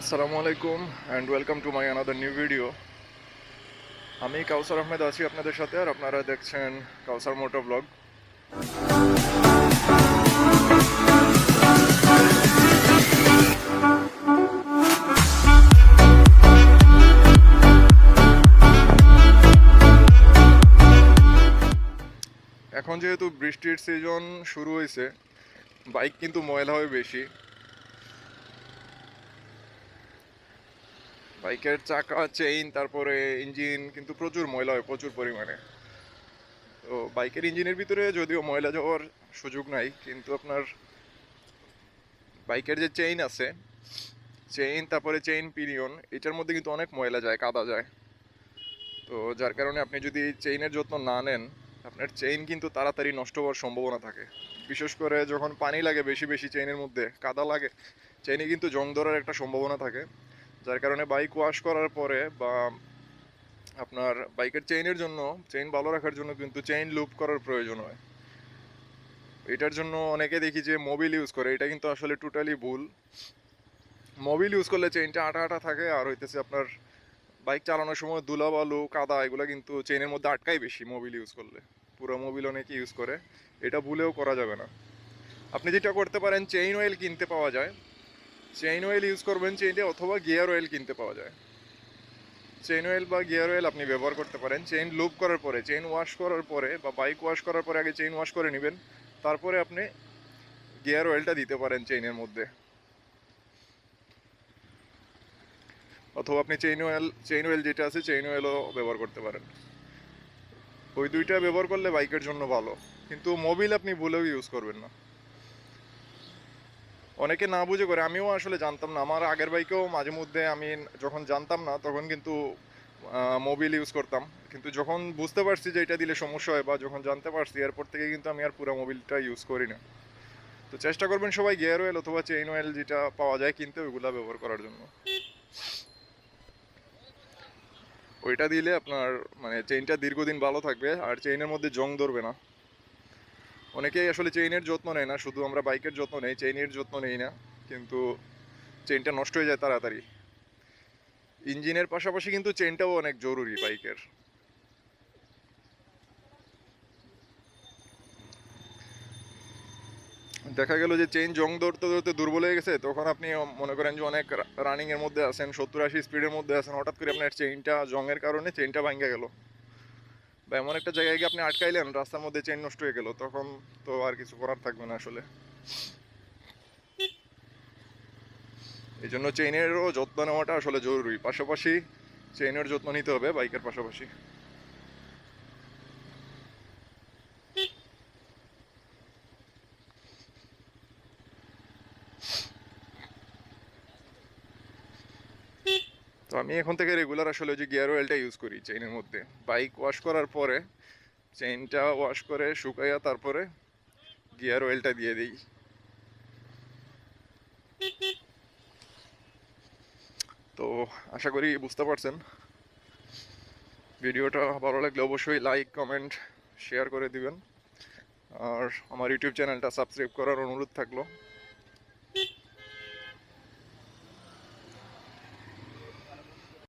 আসসালামু আলাইকুম and welcome to my another new video আমি কাউসার আহমেদ আছি আপনাদের সাথে আর আপনারা দেখছেন কাউসার মোটো ব্লগ। এখন যেহেতু বৃষ্টির সিজন শুরু হয়েছে বাইক কিন্তু ময়লা হয় বেশি। বাইকের চাকা চেইন তারপরে ইঞ্জিন কিন্তু প্রচুর ময়লা হয়, প্রচুর পরিমাণে। তো বাইকের ইঞ্জিনের ভিতরে যদিও ময়লা যাওয়ার সুযোগ নাই, কিন্তু আপনার বাইকের যে চেইন আছে চেইন তারপরে চেইন পিরিয়ন এটার মধ্যে কিন্তু অনেক ময়লা যায়, কাদা যায়। তো যার কারণে আপনি যদি চেইনের যত্ন না নেন, আপনার চেইন কিন্তু তাড়াতাড়ি নষ্ট হওয়ার সম্ভাবনা থাকে। বিশেষ করে যখন পানি লাগে, বেশি বেশি চেইনের মধ্যে, কাদা লাগে চেইনে কিন্তু জং ধরার একটা সম্ভাবনা থাকে। যার কারণে বাইক ওয়াশ করার পরে বা আপনার বাইকের চেইনের জন্য চেইন ভালো রাখার জন্য কিন্তু চেইন লুপ করার প্রয়োজন হয়। এটার জন্য অনেকে দেখি যে মোবিল ইউজ করে, এটা কিন্তু আসলে টোটালি ভুল। মোবিল ইউজ করলে চেইনটা আটা আটা থাকে, আর হইতেছে আপনার বাইক চালানোর সময় ধুলা বালু, কাদা, এগুলো কিন্তু চেইনের মধ্যে আটকাই বেশি মোবিল ইউজ করলে। পুরো মোবিল অনেকে ইউজ করে। এটা ভুলেও করা যাবে না। আপনি যেটা করতে পারেন চেইন অয়েল কিনতে পাওয়া যায়। চেইন অয়েল ইউজ করবেন চেইনে অথবা গিয়ার অয়েল কিনতে পাওয়া যায়। চেইন অয়েল বা গিয়ার অয়েল আপনি ব্যবহার করতে পারেন। চেইন লুপ করার পরে চেইন ওয়াশ করার পরে বা বাইক ওয়াশ করার পরে আগে চেইন ওয়াশ করে নেবেন। তারপরে আপনি গিয়ার অয়েলটা দিতে পারেন চেইনের মধ্যে। অথবা আপনি চেইন অয়েল চেইন অয়েল যেটা আছে চেইন অয়েলও ব্যবহার করতে পারেন। ওই দুইটা ব্যবহার করলে বাইকের জন্য ভালো। কিন্তু মোবিল আপনি ভুলেও ইউজ করবেন না। অনেকে না বুঝে করে, আমিও আসলে জানতাম না। আমার আগের বাইকেও মাঝে মধ্যে আমি যখন জানতাম না, তখন কিন্তু মোবিল ইউজ করতাম। কিন্তু যখন বুঝতে পারছি যে এটা দিলে সমস্যা হয় বা যখন জানতে পারছি, এরপর থেকে কিন্তু আমি আর পুরো মোবিলটা ইউজ করি না। তো চেষ্টা করবেন সবাই গিয়ার অয়েল অথবা চেইন অয়েল যেটা পাওয়া যায় কিনতে, ওইগুলা ব্যবহার করার জন্য। ওইটা দিলে আপনার মানে চেইনটা দীর্ঘদিন ভালো থাকবে, আর চেইনের মধ্যে জং ধরবে না। অনেকেই আসলে চেইনের যত্ন নেয় না, শুধু আমরা বাইকের যত্ন নেই চেইনের যত্ন নেই না, কিন্তু চেইনটা নষ্ট হয়ে যায় তাড়াতাড়ি। ইঞ্জিনের পাশাপাশি কিন্তু চেইনটাও অনেক জরুরি বাইকের দেখা গেল যে চেইন জং ধরতে ধরতে দুর্বল হয়ে গেছে, তখন আপনি মনে করেন যে অনেক রানিং এর মধ্যে আছেন, সত্তর আশি স্পিডের মধ্যে আছেন, হঠাৎ করে আপনার চেইনটা জংয়ের কারণে চেইনটা ভাঙ্গে গেল। বা এমন একটা জায়গায় গিয়ে আপনি আটকাইলেন, রাস্তার মধ্যে চেইন নষ্ট হয়ে গেল, তখন তো আর কিছু করার থাকবে না আসলে। এই জন্য চেইনেরও যত্ন নেওয়াটা আসলে জরুরি। পাশাপাশি চেইনের যত্ন নিতে হবে বাইকের পাশাপাশি। তো আমি এখন থেকে রেগুলার আসলে যে গিয়ার অয়েলটা ইউজ করি চেইনের মধ্যে। বাইক ওয়াশ করার পরে চেইনটা ওয়াশ করে, শুকাইয়া তারপরে গিয়ার অয়েলটা দিয়ে দিই। তো আশা করি বুঝতে পারছেন। ভিডিওটা ভালো লাগলে অবশ্যই লাইক কমেন্ট শেয়ার করে দিবেন। আর আমার ইউটিউব চ্যানেলটা সাবস্ক্রাইব করার অনুরোধ থাকল।